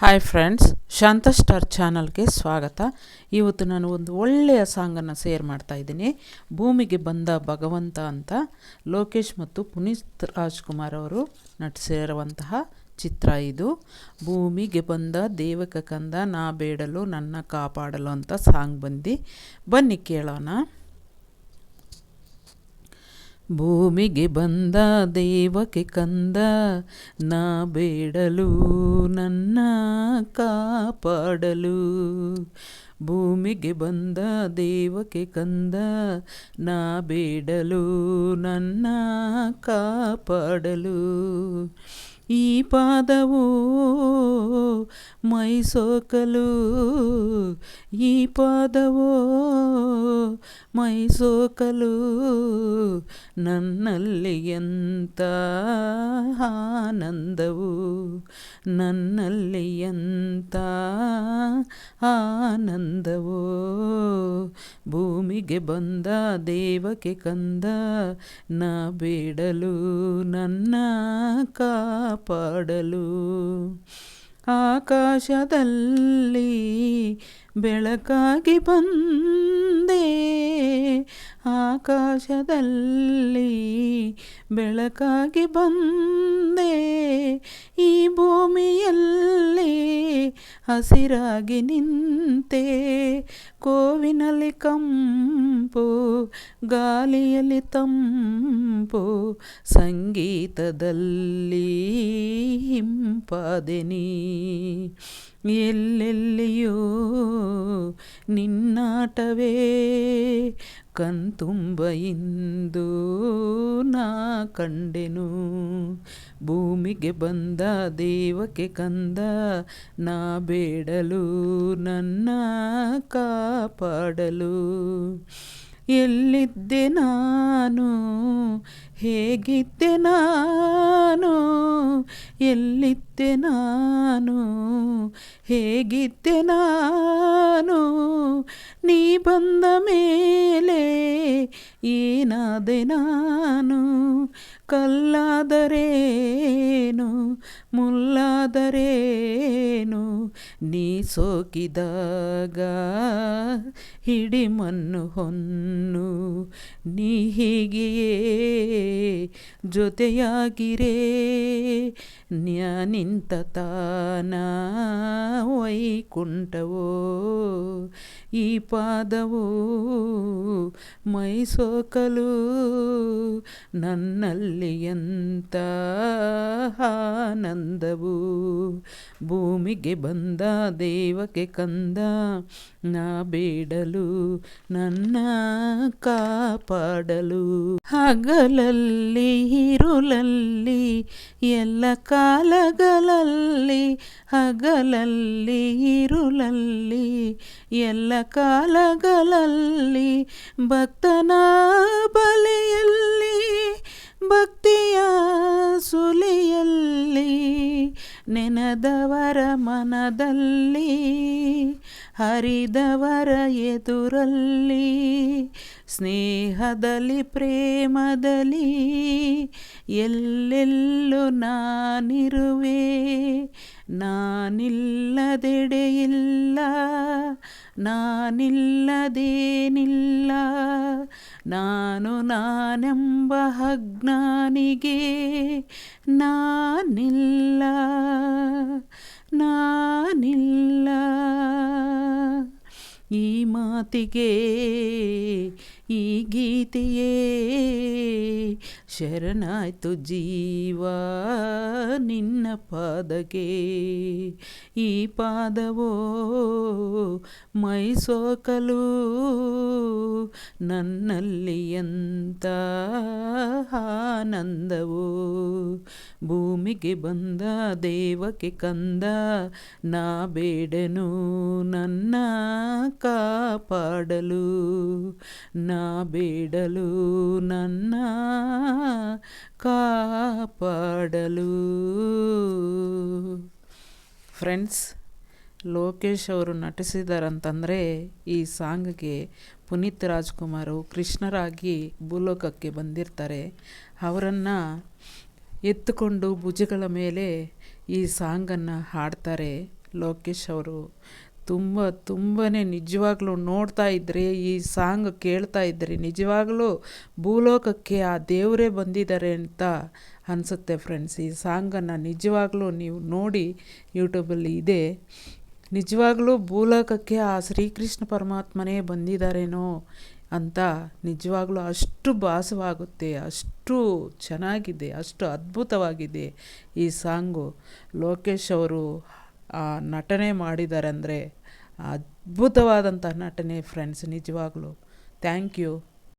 Hi friends ಶಾಂತ star ಚಾನಲ್ಗೆ ಸ್ವಾಗತ. ಇವತ್ತು ನಾನು ಒಂದು ಒಳ್ಳೆಯ ಸಾಂಗನ್ನು ಶೇರ್ ಮಾಡ್ತಾ ಇದ್ದೀನಿ. ಭೂಮಿಗೆ ಬಂದ ಭಗವಂತ ಅಂತ ಲೋಕೇಶ್ ಮತ್ತು ಪುನೀತ್ ರಾಜ್ಕುಮಾರ್ ಅವರು ನಟಿಸಿರುವಂತಹ ಚಿತ್ರ ಇದು. ಭೂಮಿಗೆ ಬಂದ ದೇವಕ ಕಂದ, ನಾ ಬೇಡಲು ನನ್ನ ಕಾಪಾಡಲು ಅಂತ ಸಾಂಗ್ ಬಂದು. ಬನ್ನಿ ಕೇಳೋಣ. ಭೂಮಿಗೆ ಬಂದ, ದೇವಕ್ಕೆ ಕಂದ, ನಾ ಬೇಡಲು, ನನ್ನ ಕಾಪಾಡಲು. ಭೂಮಿಗೆ ಬಂದ, ದೇವಕ್ಕೆ ಕಂದ, ನಾ ಬೇಡಲು, ನನ್ನ ಕಾಪಾಡಲು. ಈ ಪಾದವು ಮೈಸೋಕಲು ಈ ಪಾದವೋ ಮೈಸೋಕಲು ನನ್ನಲ್ಲಿ ಎಂತ ಆನಂದವು. ನನ್ನಲ್ಲಿ ಎಂತ ಆನಂದವೋ. ಭೂಮಿಗೆ ಬಂದ, ದೇವಕ್ಕೆ ಕಂದ, ನಾ ಬೇಡಲು ನನ್ನ ಕಾಪಾಡಲು ಆಕಾಶದಲ್ಲಿ ಬೆಳಕಾಗಿ ಬಂದೆ. ಆಕಾಶದಲ್ಲಿ ಬೆಳಕಾಗಿ ಬಂದೆ. ಈ ಭೂಮಿಯಲ್ಲಿ ಹಸಿರಾಗಿ ನಿಂತೆ. ಕೋವಿನಲ್ಲಿ ಕಂಪು ಗಾಲಿಯಲ್ಲಿ ತಂಪು ಸಂಗೀತದಲ್ಲಿ ಹಿಂಪಾದೆನಿ ಎಲ್ಲೆಲ್ಲಿಯೋ ನಿನ್ನಾಟವೇ. ಕಣ್ತುಂಬ ಇಂದು ನಾ ಕಂಡೆನು. ಭೂಮಿಗೆ ಬಂದ, ದೇವಕ್ಕೆ ಕಂದ, ನಾ ಬೇಡಲು, ನನ್ನ ಕಾಪಾಡಲು. ಎಲ್ಲಿದ್ದೆ ನಾನು? ಹೇಗಿದ್ದೆ ನಾನು? ಎಲ್ಲಿದ್ದೆ ನಾನು? ಹೇಗಿದ್ದೆ ನಾನು ನೀ ಬಂದ ಮೇಲೆ ಏನಾದೆ ನಾನು? ಕಲ್ಲಾದರೇನು? ಮುಲ್ಲಾದರೇನು? ನೀ ಸೋಕಿದಾಗ ಹಿಡಿಮನ್ನು ಹೊನ್ನು. ನೀ ಹೀಗೆಯೇ ಜೊತೆಯಾಗಿರೇ? ನ್ಯಾನಿಂತ ತಾನ ವೈಕುಂಠವೋ? ಈ ಪಾದವು ಮೈಸೋಕಲು ನನ್ನಲ್ಲಿ ಎಂತ ಆನಂದವು. ಭೂಮಿಗೆ ಬಂದ, ದೇವಕ್ಕೆ ಕಂದ, ನಾ ಬೇಡಲು, ನನ್ನ ಕಾಪಾಡಲು. ಹಗಲಲ್ಲಿ ಇರುಲಲ್ಲಿ ಎಲ್ಲ ಕಾಲಗಳಲ್ಲಿ, ಹಗಲಲ್ಲಿ ಇರುಲಲ್ಲಿ ಎಲ್ಲ ಕಾಲಗಳಲ್ಲಿ ಭಕ್ತನ ಬಲೆಯಲ್ಲಿ ಭಕ್ತಿಯ ಸುಲಿಯಲ್ಲಿ ನೆನೆದವರ ಮನದಲ್ಲಿ ಹರಿದವರ ಎದುರಲ್ಲಿ ಸ್ನೇಹದಲ್ಲಿ ಪ್ರೇಮದಲ್ಲಿ ಎಲ್ಲೆಲ್ಲೂ ನಾನಿರುವೆ. ನಾನಿಲ್ಲದೆಡೆಯಿಲ್ಲ. ನಾನಿಲ್ಲದೇನಿಲ್ಲ. ನಾನು ನಾನೆಂಬ ಅಜ್ಞಾನಿಗೆ ನಾನಿಲ್ಲ. ನಾನಿಲ್ಲ. ಈ ಮಾತಿಗೆ, ಈ ಗೀತೆಯೇ ಶರಣಾಯ್ತು ಜೀವ ನಿನ್ನ ಪಾದಕ್ಕೆ. ಈ ಪಾದವೋ ಮೈಸೋಕಲು ನನ್ನಲ್ಲಿ ಎಂತ ಆನಂದವೋ. ಭೂಮಿಗೆ ಬಂದ, ದೇವಕ್ಕೆ ಕಂದ, ನಾ ಬೇಡನು ನನ್ನ ಕಾಪಾಡಲು, ನಾ ಬೇಡಲು, ನನ್ನ ಕಾಪಾಡಲು. ಫ್ರೆಂಡ್ಸ್ ಲೋಕೇಶ್ ಅವರು ನಟಿಸಿದಾರಂತಂದರೆ ಈ ಸಾಂಗ್ಗೆ ಪುನೀತ್ ರಾಜ್ಕುಮಾರು ಕೃಷ್ಣರಾಗಿ ಭೂಲೋಕಕ್ಕೆ ಬಂದಿರ್ತಾರೆ. ಅವರನ್ನು ಎತ್ತುಕೊಂಡು ಭುಜಗಳ ಮೇಲೆ ಈ ಸಾಂಗನ್ನು ಹಾಡ್ತಾರೆ ಲೋಕೇಶ್ ಅವರು. ತುಂಬ ತುಂಬಾ ನಿಜವಾಗ್ಲೂ ನೋಡ್ತಾ ಇದ್ದರೆ ಈ ಸಾಂಗ್ ಕೇಳ್ತಾ ಇದ್ದರೆ ನಿಜವಾಗ್ಲೂ ಭೂಲೋಕಕ್ಕೆ ಆ ದೇವರೇ ಬಂದಿದ್ದಾರೆ ಅಂತ ಅನಿಸುತ್ತೆ ಫ್ರೆಂಡ್ಸ್ ಈ ಸಾಂಗನ್ನು ನಿಜವಾಗ್ಲೂ ನೀವು ನೋಡಿ ಯೂಟ್ಯೂಬಲ್ಲಿ ಇದೆ. ನಿಜವಾಗ್ಲೂ ಭೂಲೋಕಕ್ಕೆ ಆ ಶ್ರೀಕೃಷ್ಣ ಪರಮಾತ್ಮನೇ ಬಂದಿದ್ದಾರೇನೋ ಅಂತ ನಿಜವಾಗ್ಲೂ ಅಷ್ಟು ಭಾಸವಾಗುತ್ತೆ, ಅಷ್ಟು ಚೆನ್ನಾಗಿದೆ, ಅಷ್ಟು ಅದ್ಭುತವಾಗಿದೆ ಈ ಸಾಂಗು. ಲೋಕೇಶ್ ಅವರು ನಟನೆ ಮಾಡಿದ್ದಾರೆ ಅಂದರೆ ಅದ್ಭುತವಾದಂಥ ನಟನೆ ಫ್ರೆಂಡ್ಸ್ ನಿಜವಾಗ್ಲೂ. Thank you